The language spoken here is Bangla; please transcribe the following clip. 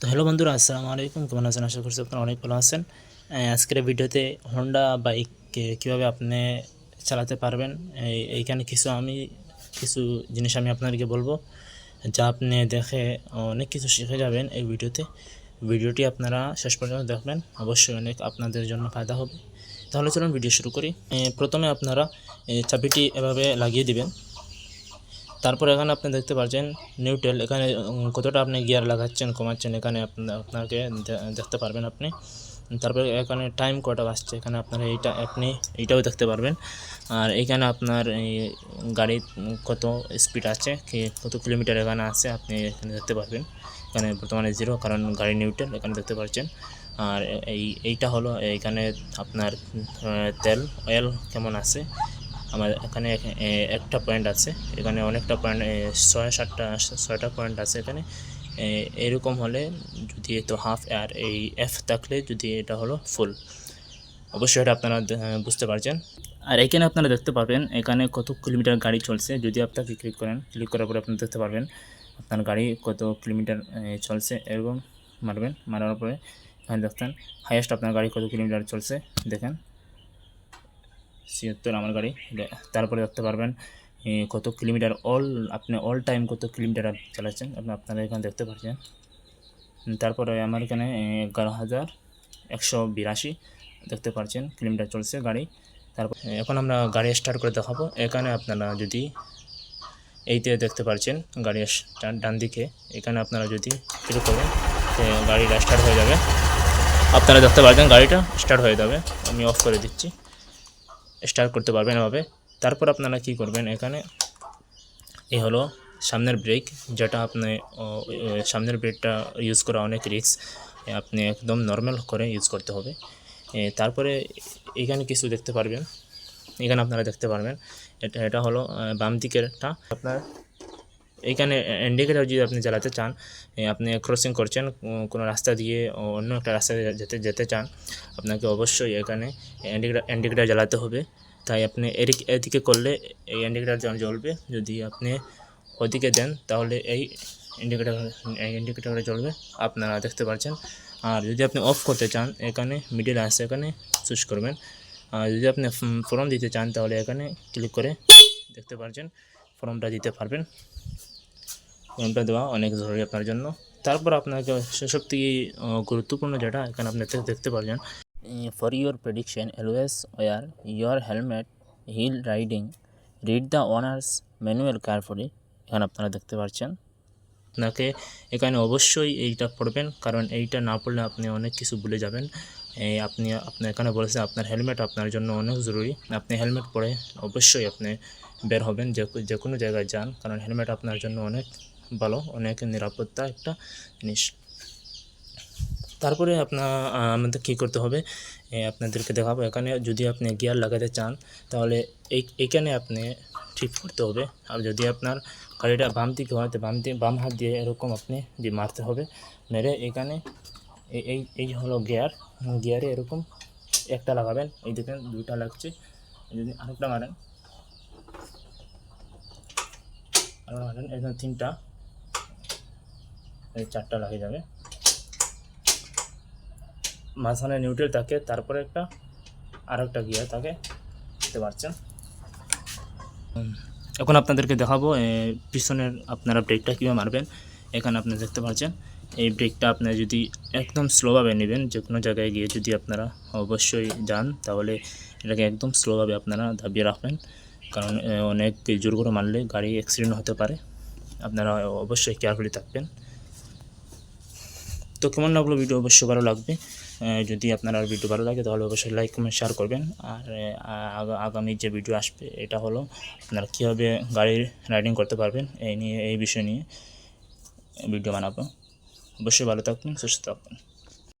তো হ্যালো বন্ধুরা, আসসালামু আলাইকুম। কেমন আছেন? আশা করছি আপনারা অনেক ভালো আছেন। আজকের ভিডিওতে হন্ডা বাইক কীভাবে আপনি চালাতে পারবেন এইখানে কিছু আমি, কিছু জিনিস আমি আপনাদেরকে বলব, যা আপনি দেখে অনেক কিছু শিখে যাবেন এই ভিডিওতে। ভিডিওটি আপনারা শেষ পর্যন্ত দেখবেন, অবশ্যই অনেক আপনাদের জন্য ফায়দা হবে। তাহলে চলুন ভিডিও শুরু করি। প্রথমে আপনারা চাবিটি এভাবে লাগিয়ে দিবেন। তারপর এখানে আপনি দেখতে পাচ্ছেন নিউট্রেল, এখানে কতটা আপনি গিয়ার লাগাচ্ছেন, কমাচ্ছেন, এখানে আপনা- আপনাকে দেখতে পারবেন আপনি। তারপরে এখানে টাইম কটা বাজছে, এখানে আপনার এইটা, আপনি এইটাও দেখতে পারবেন। আর এখানে আপনার গাড়ির কত স্পিড আছে, কি, কত কিলোমিটার এখানে আছে, আপনি এখানে দেখতে পারবেন। এখানে বর্তমানে জিরো কারণ গাড়ি নিউট্রেল এখানে দেখতে পাচ্ছেন আর এই, এইটা হলো এইখানে আপনার তেল অয়েল কেমন আছে আমার এখানে এক- একটা পয়েন্ট আছে। এখানে অনেকটা পয়েন্ট ছয় সাতটা, ছয়টা পয়েন্ট আছে এখানে। এরকম হলে যদি তো হাফ আর এই এফ থাকলে যদি এটা হলো ফুল অবশ্যই এটা আপনারা বুঝতে পারছেন। আর এখানে আপনারা দেখতে পাবেন এখানে কত কিলোমিটার গাড়ি চলছে। যদি আপনাকে ক্লিক করেন ক্লিক করার পরে আপনি দেখতে পারবেন, আপনার গাড়ি কত কিলোমিটার চলছে। এরকম মারবেন, মারার পরে, এখানে দেখতেন হাইয়েস্ট আপনার গাড়ি কত কিলোমিটার চলছে। দেখেন। ছিয়াত্তর আমার গাড়ি। তারপরে দেখতে পারবেন কত কিলোমিটার অল আপনি অল টাইম কত কিলোমিটার চালাচ্ছেন, আপনি আপনারা এখানে দেখতে পাচ্ছেন তারপরে আমার এখানে এগারো হাজার একশো বিরাশি দেখতে পাচ্ছেন কিলোমিটার চলছে গাড়ি। তারপর এখন আমরা গাড়ি স্টার্ট করে দেখাবো। এখানে আপনারা যদি এইতে দেখতে পাচ্ছেন গাড়ি ডান দিকে, এখানে আপনারা যদি ক্লিক করেন গাড়িটা স্টার্ট হয়ে যাবে। আপনারা দেখতে পাচ্ছেন গাড়িটা স্টার্ট হয়ে যাবে। আমি অফ করে দিচ্ছি। স্টার্ট করতে পারবেন এভাবে। তারপর আপনারা কি করবেন এখানে? এ হলো সামনের ব্রেক যেটা আপনি সামনের ব্রেকটা ইউজ করা অনেক রিক্স আপনি একদম নর্মাল করে ইউজ করতে হবে। তারপরে এখানে কিছু দেখতে পারবেন। এখানে আপনারা দেখতে পারবেন। এটা এটা হলো বাম দিকেরটা আপনার এইখানে ইন্ডিকেটার যদি আপনি জ্বালাতে চান আপনি ক্রসিং করছেন কোনো রাস্তা দিয়ে অন্য একটা রাস্তা যেতে যেতে চান, আপনাকে অবশ্যই এখানে ইন্ডিকেটার ইন্ডিকেটার জ্বালাতে হবে। তাই আপনি এদিক, এদিকে করলে এই ইন্ডিকেটার জ্বলবে। যদি আপনি ওদিকে দেন, তাহলে এই ইন্ডিকেটার এই ইন্ডিকেটারটা জ্বলবে। আপনারা দেখতে পাচ্ছেন। আর যদি আপনি অফ করতে চান, এখানে মিডিল আছে, এখানে চুজ করবেন। আর যদি আপনি ফর্ম দিতে চান, তাহলে এখানে ক্লিক করে দেখতে পাচ্ছেন ফর্মটা দিতে পারবেন। ফর্মটা দেওয়া অনেক জরুরি আপনার জন্য। তারপর আপনাকে সেসব থেকে গুরুত্বপূর্ণ যেটা, এখানে আপনি দেখতে- পারবেন for your protection always wear your helmet while riding read the owner's manual carefully এখানে আপনারা দেখতে পাচ্ছেন আপনাকে এখানে অবশ্যই এইটা পড়বেন, কারণ এইটা না পড়লে আপনি অনেক কিছু ভুলে যাবেন। আপনি আপনি এখানে বলেছে আপনার হেলমেট আপনার জন্য অনেক জরুরি। আপনি হেলমেট পরে অবশ্যই আপনি বের হবেন, যে যে কোনো জায়গায় যান, কারণ হেলমেট আপনার জন্য অনেক ভালো, অনেক নিরাপত্তা একটা জিনিস। তারপরে আপনার আমাদের কী করতে হবে? আপনাদেরকে দেখাবো। এখানে যদি আপনি গিয়ার লাগাতে চান, তাহলে এই এইখানে আপনি ঠিক করতে হবে। আর যদি আপনার গাড়িটা বাম দিকে হয়, তো বাম দিকে বাম হাত দিয়ে এরকম আপনি দিয়ে মারতে হবে। মেরে এখানে এই এই হলো গিয়ার। গিয়ারে এরকম একটা লাগাবেন। এই দেখেন, দুইটা লাগছে। যদি আরেকটা মারেন আরেকটা মারেন, এখানে তিনটা। এই চারটা লাগিয়ে যাবে। মাঝখানে নিউট্রেল থাকে, তারপরে একটা আর একটা গিয়ার থাকে, দেখতে পাচ্ছেন? এখন আপনাদেরকে দেখাবো পিছনের আপনারা ব্রেকটা কীভাবে মারবেন। এখানে আপনি দেখতে পাচ্ছেন, এই ব্রেকটা আপনি যদি একদম স্লোভাবে নেবেন যে কোনো জায়গায় গিয়ে যদি আপনারা অবশ্যই যান, তাহলে এটাকে একদম স্লোভাবে আপনারা দাবিয়ে রাখবেন। কারণ অনেক জোর করে মারলে গাড়ি অ্যাক্সিডেন্ট হতে পারে। আপনারা অবশ্যই কেয়ারফুলি থাকবেন। তো কেমন লাগল ভিডিও অবশ্যই ভালো লাগবে। যদি আপনার আর ভিডিও ভালো লাগে, তাহলে অবশ্যই লাইক কমেন্ট শেয়ার করবেন। আর আগামী যে ভিডিও আসবে, এটা হলো আপনারা কীভাবে গাড়ির রাইডিং করতে পারবেন, এই নিয়ে, এই বিষয় নিয়ে ভিডিও বানাবো। অবশ্যই ভালো থাকবেন, সুস্থ থাকবেন।